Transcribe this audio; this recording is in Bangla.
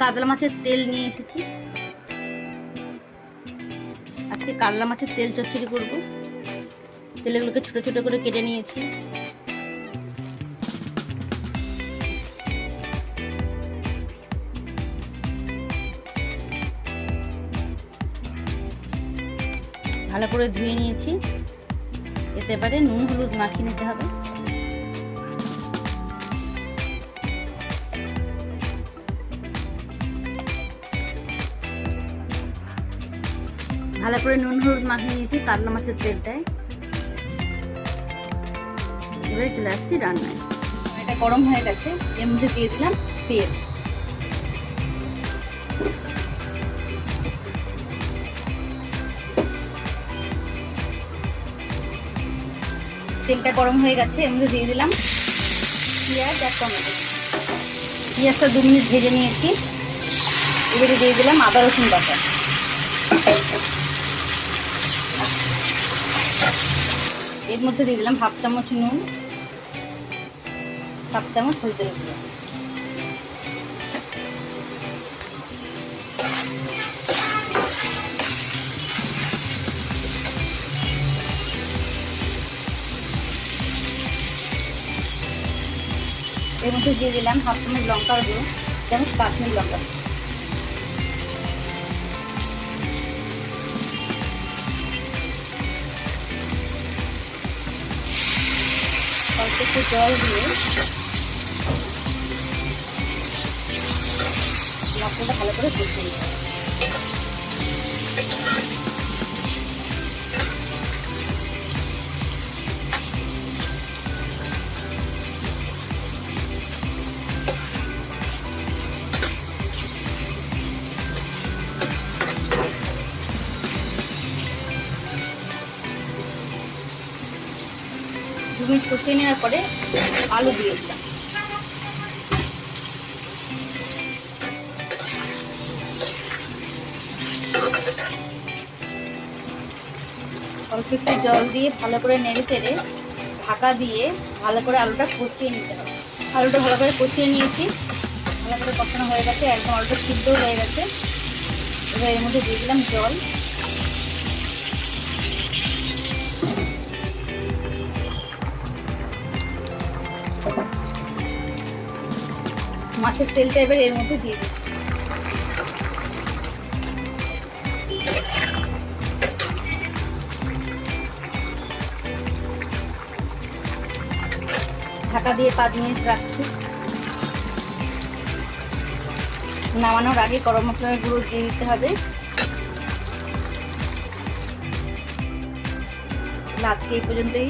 কাতলা মাছের তেল নিয়ে এসেছি। আজকে কাতলা মাছের তেল চচ্চড়ি করব। তেলগুলোকে ছোট ছোট করে কেটে নিয়েছি। ভালো করে ধুয়ে নিয়েছি। এতে পারে নুন হলুদ মাখিয়ে নিতে হবে। ভালো করে নুন, হলুদ মাখিয়ে নিয়েছি, কাতলা মাছের তেলটায়। এবারে চলে আসছি রান্নায়। এটা গরম হয়ে গেছে, এর মধ্যে দিয়ে দিলাম তেল। তেলটা গরম হয়ে গেছে, এর মধ্যে দিয়ে দিলাম পেঁয়াজ আর টমেটো। পেঁয়াজটা দু মিনিট ভেজে নিয়েছি। এবারে দিয়ে দিলাম আদা রসুন বাটা। এর মধ্যে দিয়ে দিলাম হাফ চামচ নুন, হাফ চামচ হলদের গুঁড়ো। এর মধ্যে দিয়ে দিলাম হাফ চামচ লঙ্কার গুঁড়ো চামচ কাশ্মীর লঙ্কা। অল্প একটু জল দিয়ে মশলাটা ভালো করে কষিয়ে নিতে। দু মিনিট কষিয়ে নেওয়ার পরে আলু দিয়ে দিলাম। অল্প একটু জল দিয়ে ভালো করে নেড়ে চেড়ে ঢাকা দিয়ে ভালো করে আলুটা কষিয়ে নিতে হবে। আলুটা ভালো করে কষিয়ে নিয়েছি। ভালো করে কষানো হয়ে গেছে, একদম আলুটা সিদ্ধ হয়ে গেছে। এবার এর মধ্যে দিয়ে দিলাম জল। মাছের তেলটা এবার এর মধ্যে দিয়ে দিচ্ছি। ঢাকা দিয়ে পাঁচ মিনিট রাখছি। নামানোর আগে গরম মশলার গুঁড়ো দিয়ে দিতে হবে। আজকে এই পর্যন্তই।